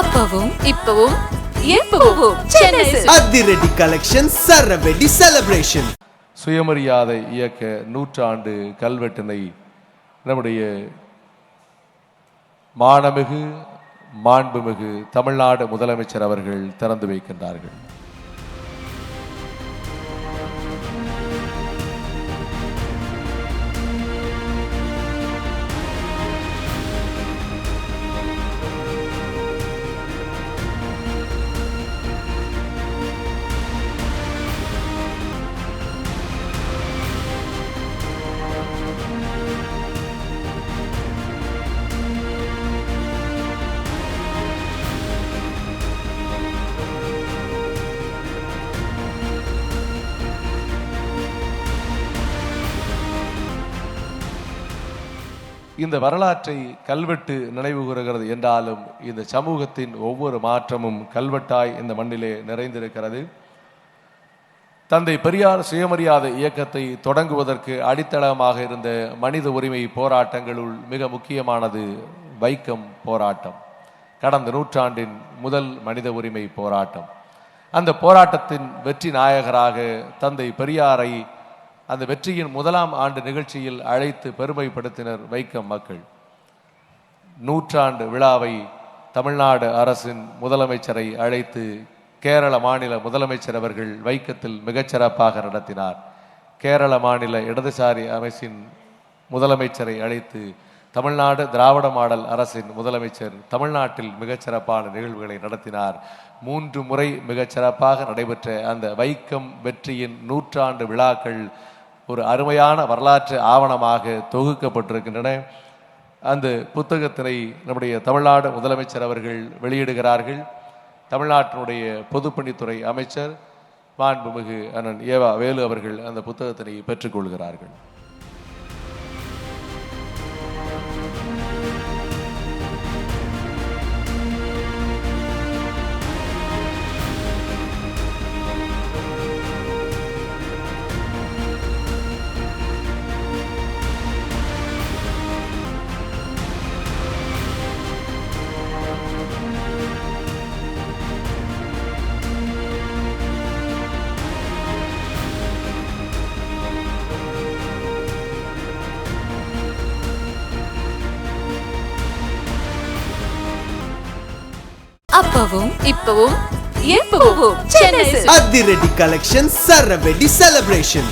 அப்பவும் இப்பவும் எப்பவும் சென்னை. அதிரடி கலெக்ஷன் சரவெடி செலிப்ரேஷன் சுயமரியாதை இயக்க நூற்றாண்டு கல்வெட்டினை நம்முடைய மானமிகு மாண்புமிகு தமிழ்நாடு முதலமைச்சர் அவர்கள் திறந்து வைக்கின்றார்கள். இந்த வரலாற்றை கல்வெட்டு நினைவுகூறுகிறது என்றாலும் இந்த சமூகத்தின் ஒவ்வொரு மாற்றமும் கல்வெட்டாய் இந்த மண்ணிலே நிறைந்திருக்கிறது. தந்தை பெரியார் சுயமரியாதை இயக்கத்தை தொடங்குவதற்கு அடித்தளமாக இருந்த மனித உரிமை போராட்டங்களுள் மிக முக்கியமானது வைக்கம் போராட்டம். கடந்த நூற்றாண்டின் முதல் மனித உரிமை போராட்டம். அந்த போராட்டத்தின் வெற்றி நாயகராக தந்தை பெரியாரை அந்த வெற்றியின் முதலாம் ஆண்டு நிகழ்ச்சியில் அழைத்து பெருமைப்படுத்தினர் வைக்கம் மக்கள். நூற்றாண்டு விழாவை தமிழ்நாடு அரசின் முதலமைச்சரை அழைத்து கேரள மாநில முதலமைச்சர் அவர்கள் வைக்கத்தில் மிகச்சிறப்பாக நடத்தினார். கேரள மாநில இடதுசாரி அமைச்சின் முதலமைச்சரை அழைத்து தமிழ்நாடு திராவிட மாடல் அரசின் முதலமைச்சர் தமிழ்நாட்டில் மிகச்சிறப்பான நிகழ்வுகளை நடத்தினார். மூன்று முறை மிகச்சிறப்பாக நடைபெற்ற அந்த வைக்கம் வெற்றியின் நூற்றாண்டு விழாக்கள் ஒரு அருமையான வரலாற்று ஆவணமாக தொகுக்கப்பட்டிருக்கின்றன. அந்த புத்தகத்தினை நம்முடைய தமிழ்நாடு முதலமைச்சர் அவர்கள் வெளியிடுகிறார்கள். தமிழ்நாட்டினுடைய பொதுப்பணித்துறை அமைச்சர் மாண்புமிகு அண்ணன் ஏவா வேலு அவர்கள் அந்த புத்தகத்தினை பெற்றுக்கொள்கிறார்கள் அப்பவும் இப்பவும் எப்பவும் சென்னை அதிரடி கலெக்ஷன் சரவெடி செலிப்ரேஷன்